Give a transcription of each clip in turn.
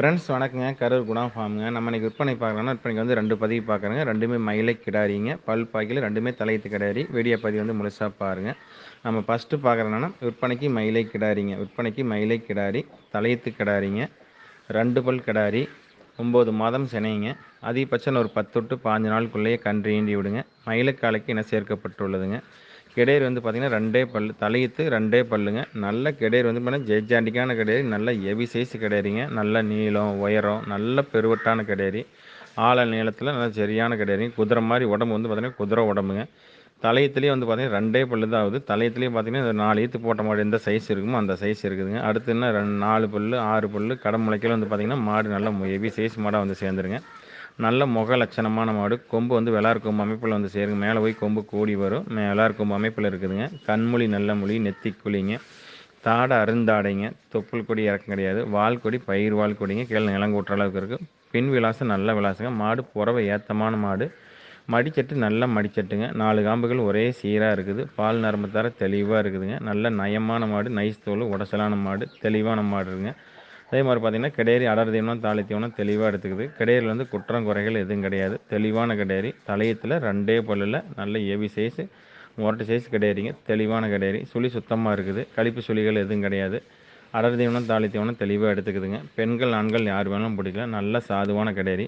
Friends வணக்கங்க. கரூர் குணா ஃபார்முங்க. நம்ம இன்றைக்கி விற்பனை பார்க்குறோன்னா விற்பனைக்கு வந்து ரெண்டு பதிவு பார்க்குறேங்க. ரெண்டுமே மயிலை கிடாரிங்க. பல் பாக்கியில் ரெண்டுமே தலையத்து கிடாரி. வீடியோ பதிவு வந்து முழுசாக பாருங்கள் நம்ம ஃபஸ்ட்டு பார்க்குறோன்னா விற்பனைக்கு மயிலை கிடாரிங்க. விற்பனைக்கு மயிலை கிடாரி தலையத்து கிடாரிங்க. ரெண்டு பல் கிடாரி ஒம்பது மாதம் சினைங்க. அதிகபட்சம் ஒரு பத்து டு பாஞ்சு நாளுக்குள்ளேயே கன்று ஈண்டி விடுங்க. மயிலக்காலைக்கு இன சேர்க்கப்பட்டுள்ளதுங்க. கெடேர் வந்து பார்த்திங்கன்னா ரெண்டே பல் தலையத்து ரெண்டே பல்லுங்க. நல்ல கெடேர் வந்து பார்த்தீங்கன்னா ஜெய்ஜாண்டிக்கான கெடேரி நல்ல ஹெவி சைஸ் கெடேரிங்க. நல்ல நீளம் உயரம் நல்ல பெருவட்டான கெடேரி. ஆழ நீளத்தில் நல்ல சரியான கெடேரி. குதிரை மாதிரி உடம்பு வந்து பார்த்திங்கன்னா குதிரை உடம்புங்க. தலையத்துலேயே வந்து பார்த்திங்கன்னா ரெண்டே பல்லு தான் ஆகுது. தலையத்துலேயே பார்த்திங்கன்னா நாலு ஈத்து போட்ட மாடு எந்த சைஸ் இருக்குமோ அந்த சைஸ் இருக்குதுங்க. அடுத்து என்ன ரெண்டு நாலு பல்லு ஆறு பல்லு கடை முளைக்கெல்லாம் வந்து பார்த்திங்கன்னா மாடு நல்லா ஹெவி சைஸ் மாடாக வந்து சேர்ந்துருங்க. நல்ல முக லட்சணமான மாடு கொம்பு வந்து வெளார் கொம்பு அமைப்பில் வந்து சேருங்க மேலே போய் கொம்பு கூடி வரும். வெளார் கொம்பு அமைப்பில் இருக்குதுங்க. கண்மொழி நல்ல மொழி நெத்தி குழிங்க. தாடை அருந்தாடைங்க. தொப்புள் கொடி இறக்கம் கிடையாது. வால் கொடி பயிர் வால் கொடிங்க. கீழே நிலங்கூட்டுற அளவுக்கு இருக்குது பின் விலாசம் நல்ல விலாசங்க. மாடு புறவை ஏற்றமான மாடு. மடிச்சட்டு நல்ல மடிச்சட்டுங்க. நாலு காம்புகள் ஒரே சீராக இருக்குது. பால் நரம்பு தர தெளிவாக இருக்குதுங்க. நல்ல நயமான மாடு. நைஸ் தோல் உடசலான மாடு. தெளிவான மாடு இருக்குங்க. அதே மாதிரி பார்த்திங்கன்னா கிடேரி அடர் தீவனம் தாலி தீவனம் தெளிவாக எடுத்துக்குது. கிடேரியில் வந்து குற்றம் குறைகள் எதுவும் கிடையாது. தெளிவான கிடேரி தலையத்தில் ரெண்டே பல்லில் நல்ல ஏவி சைஸு முரட்டு சைஸ் கிடேரிங்க தெளிவான கிடேரி சுழி சுத்தமாக இருக்குது. கழிப்பு சுழிகள் எதுவும் கிடையாது. அடர் தீவனம் தாலி தீவனம் தெளிவாக எடுத்துக்குதுங்க. பெண்கள் ஆண்கள் யார் வேணாலும் பிடிக்கலாம். நல்ல சாதுவான கிடேரி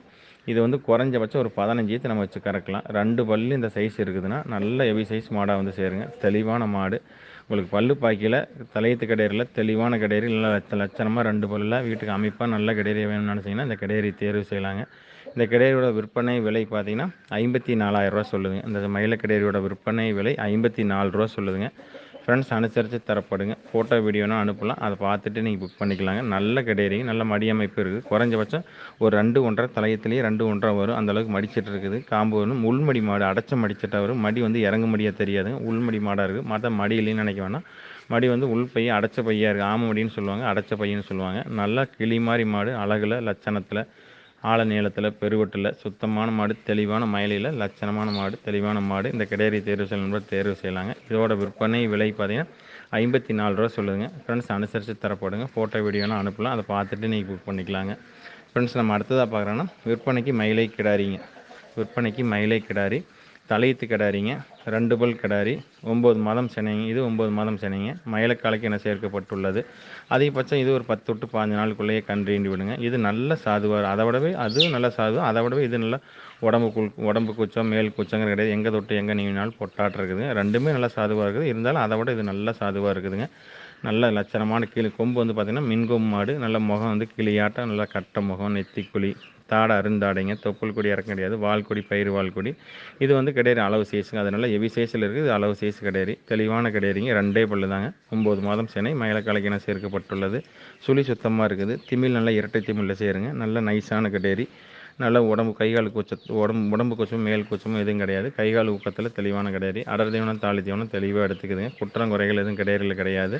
இது வந்து குறைஞ்சபட்சம் ஒரு பதினஞ்சு ஈத்து நம்ம வச்சு கறக்கலாம். ரெண்டு பல்லு இந்த சைஸ் இருக்குதுன்னா நல்ல ஹெவி சைஸ் மாடாக வந்து சேருங்க. தெளிவான மாடு. உங்களுக்கு பல்லு பாய்க்கல தலையத்து கடையரில் தெளிவான கடையரி இல்லை லட்ச லட்சணமாக ரெண்டு பல்லில் வீட்டுக்கு அமைப்பாக நல்ல கடையரி வேணும்னு நினச்சிங்கன்னா இந்த கடையரி தேர்வு செய்யலாங்க. இந்த கடையரியோட விற்பனை விலை பார்த்தீங்கன்னா ஐம்பத்தி நாலாயிரரூவா சொல்லுதுங்க. இந்த மயில கடையரியோட விற்பனை விலை ஐம்பத்தி நாலு ரூபா சொல்லுதுங்க. ஃப்ரெண்ட்ஸ் அனுசரித்து தரப்படுங்க. ஃபோட்டோ வீடியோனா அனுப்பலாம். அதை பார்த்துட்டு நீங்கள் புக் பண்ணிக்கலாங்க. நல்ல கிடையாதுங்க நல்ல மடி அமைப்பு இருக்குது குறைஞ்சபட்சம் ஒரு ரெண்டு ஒன்றரை தலையத்துலேயே ரெண்டு ஒன்றரை வரும். அந்தளவுக்கு மடிச்சிட்டு இருக்குது. காம்பு வரும் உள்மடி மாடு அடைச்ச மடிச்சிட்டா வரும். மடி வந்து இறங்க முடியாது தெரியாதுங்க உள்மடி மாடாக இருக்குது மற்ற மடி இல்லைன்னு நினைக்க வேணாம். மடி வந்து உள் பையன் அடைச்ச பையாக இருக்குது ஆம மடின்னு சொல்லுவாங்க. அடைச்ச பையன்னு சொல்லுவாங்க. நல்லா கிளி மாதிரி மாடு அழகில் லட்சணத்தில். ஆழ நீளத்தில் பெருவட்டில் சுத்தமான மாடு தெளிவான மயிலையில் லட்சணமான மாடு தெளிவான மாடு. இந்த கிடேரி தேர்வு செய்யணும் தேர்வு செய்யலாங்க. இதோட விற்பனை விலை பார்த்தீங்கன்னா ஐம்பத்தி நாலு ரூபா சொல்லுதுங்க. ஃப்ரெண்ட்ஸ் அனுசரித்து தரப்படுங்க. ஃபோட்டோ வீடியோலாம் அனுப்பலாம். அதை பார்த்துட்டு நீங்கள் புக் பண்ணிக்கலாங்க. ஃப்ரெண்ட்ஸ் நம்ம அடுத்ததாக பார்க்குறோன்னா விற்பனைக்கு மயிலை கிடாரிங்க. விற்பனைக்கு மயிலை கிடாரி. தலையத்து கிடாரிங்க ரெண்டு பல் கிடாரி ஒம்பது மாதம் சென்னைங்க இது ஒம்பது மாதம் சென்னைங்க. மயிலக்காலைக்கு என சேர்க்கப்பட்டுள்ளது. அதிகபட்சம் இது ஒரு பத்து விட்டு பாஞ்சு நாளுக்குள்ளேயே கன்றீண்டி விடுங்க. இது நல்ல சாதுவாக அதை விடவே அது நல்ல சாது அதை விடவே இது நல்லா உடம்பு குள் உடம்பு குச்சம் மேல் குச்சங்கிற கிடையாது. எங்கே தொட்டு எங்கே நீங்கினாலும் பொட்டாட்டு இருக்குதுங்க ரெண்டுமே நல்லா சாதுவாக இருக்குது. இருந்தாலும் அதை விட இது நல்ல சாதுவாக இருக்குதுங்க. நல்ல லட்சணமான கீழே கொம்பு வந்து பார்த்திங்கன்னா மின்கொம்பு மாடு. நல்ல முகம் வந்து கிளியாட்டம் நல்லா கட்ட முகம் நெத்திக்குழி. தாடை அருந்தாடைங்க. தொப்புள் கொடி இறக்க கிடையாது வால்கொடி பயிர் வால்கொடி இது வந்து கிடையாது அளவு சைஸுங்க அதனால் எவி சைஸில் இருக்குது. இது அளவு சைஸ் கிடையாது தெளிவான கிடையாதுங்க ரெண்டே பல்லு தாங்க. ஒம்பது மாதம் சென்னை மயிலக்கலைக்கென சேர்க்கப்பட்டுள்ளது. சுழி சுத்தமாக இருக்குது. திமிழ் நல்லா இரட்டை திமிழில் சேருங்க. நல்ல நைஸான கிடையாது நல்ல உடம்பு கைகால் கூச்ச உடம்பு உடம்பு கூச்சமும் மேல் கூச்சமும் எதுவும் கிடையாது. கைகால் ஊக்கத்தில் தெளிவான கிடையாது. அடர் தீவனம் தாலி தீவனம் தெளிவாக எடுத்துக்குதுங்க. குற்றம் குறைகள் எதுவும் கிடையாது கிடையாது.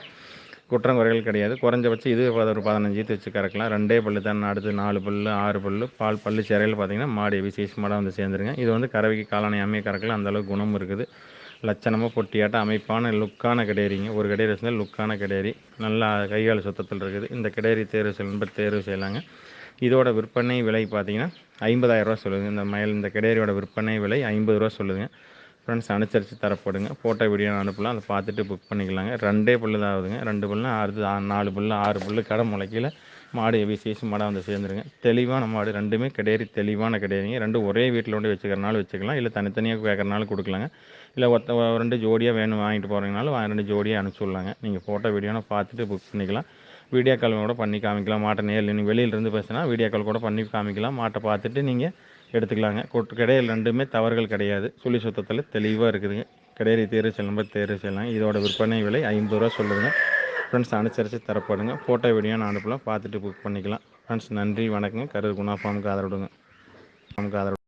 குற்றம் குறைகள் கிடையாது. குறைஞ்சபட்சம் இது ஒரு பதினஞ்சு ஈத்து வச்சு கறக்கலாம். ரெண்டே பல்லு தான் அடுத்து நாலு பல்லு ஆறு பல்லு பால் பல்லு சிறையில் பார்த்திங்கன்னா மாடு விசேஷமாக வந்து சேர்ந்துருங்க. இது வந்து கறவைக்கு காலானை அமைய கறக்கலாம் அந்தளவுக்கு குணம் இருக்குது. லட்சணமாக பொட்டியாட்ட அமைப்பான லுக்கான கிடையாரிங்க ஒரு கிடையாது இருந்தால் லுக்கான கிடையாரி நல்லா கைகால் சுத்தத்தில் இருக்குது. இந்த கிடையாரி தேர்வு செய்யணும் தேர்வு செய்யலாங்க. இதோட விற்பனை விலை பார்த்தீங்கன்னா ஐம்பதாயிரரூவா சொல்லுங்கள் இந்த மயில் இந்த கிடையாரியோட விற்பனை விலை ஐம்பது ரூபா சொல்லுதுங்க. ஃப்ரெண்ட்ஸ் அனுசரித்து தரப்படுங்க. ஃபோட்டோ வீடியோ அனுப்பலாம். அதை பார்த்துட்டு புக் பண்ணிக்கலாங்க. ரெண்டே புல்லு தான் ஆகுதுங்க. ரெண்டு புல்லுனா ஆறு நாலு புல்லு ஆறு புல்லு கடை முளைக்கல மாடு எவ்வளோ சைஸ் மாடாக வந்து சேர்ந்துருங்க. தெளிவான மாடு ரெண்டுமே கிடையாது தெளிவான கிடையாதுங்க ரெண்டும் ஒரே வீட்டில் கொண்டு வச்சுக்கிறனாலும் வச்சுக்கலாம். இல்லை தனித்தனியாக கேட்குறனாலும் கொடுக்கலாங்க. இல்லை ஒத்த ரெண்டு ஜோடியாக வேணும் வாங்கிட்டு போகிறீங்கனாலும் ரெண்டு ஜோடியாக அனுப்பிச்சி நீங்கள் ஃபோட்டோ வீடியோனா பார்த்துட்டு புக் பண்ணிக்கலாம். வீடியோ கால் கூட பண்ணி காமிக்கலாம். மாட்டை நேரில் நீங்கள் வெளியிலேருந்து பேசுனா வீடியோ கால் கூட பண்ணி காமிக்கலாம். மாட்டை பார்த்துட்டு நீங்கள் எடுத்துக்கலாங்க. கொட்டு கிடையாது ரெண்டுமே தவறுகள் கிடையாது. சுழி சுத்தத்தில் தெளிவாக இருக்குதுங்க. கிடையாது தேர்வு செல்லும் தேர்வு செய்யலாம். இதோட விற்பனை விலை ஐம்பது ரூபா சொல்லுதுங்க. ஃப்ரெண்ட்ஸ் அனுசரித்து தரப்படுங்க. ஃபோட்டோ வீடியோ நான் அனுப்பலாம். பார்த்துட்டு புக் பண்ணிக்கலாம். ஃப்ரெண்ட்ஸ் நன்றி வணக்கங்க. கரு குணா ஃபார்முக்கு ஆதரவுடுங்க. ஃபார்முக்கு ஆதரவு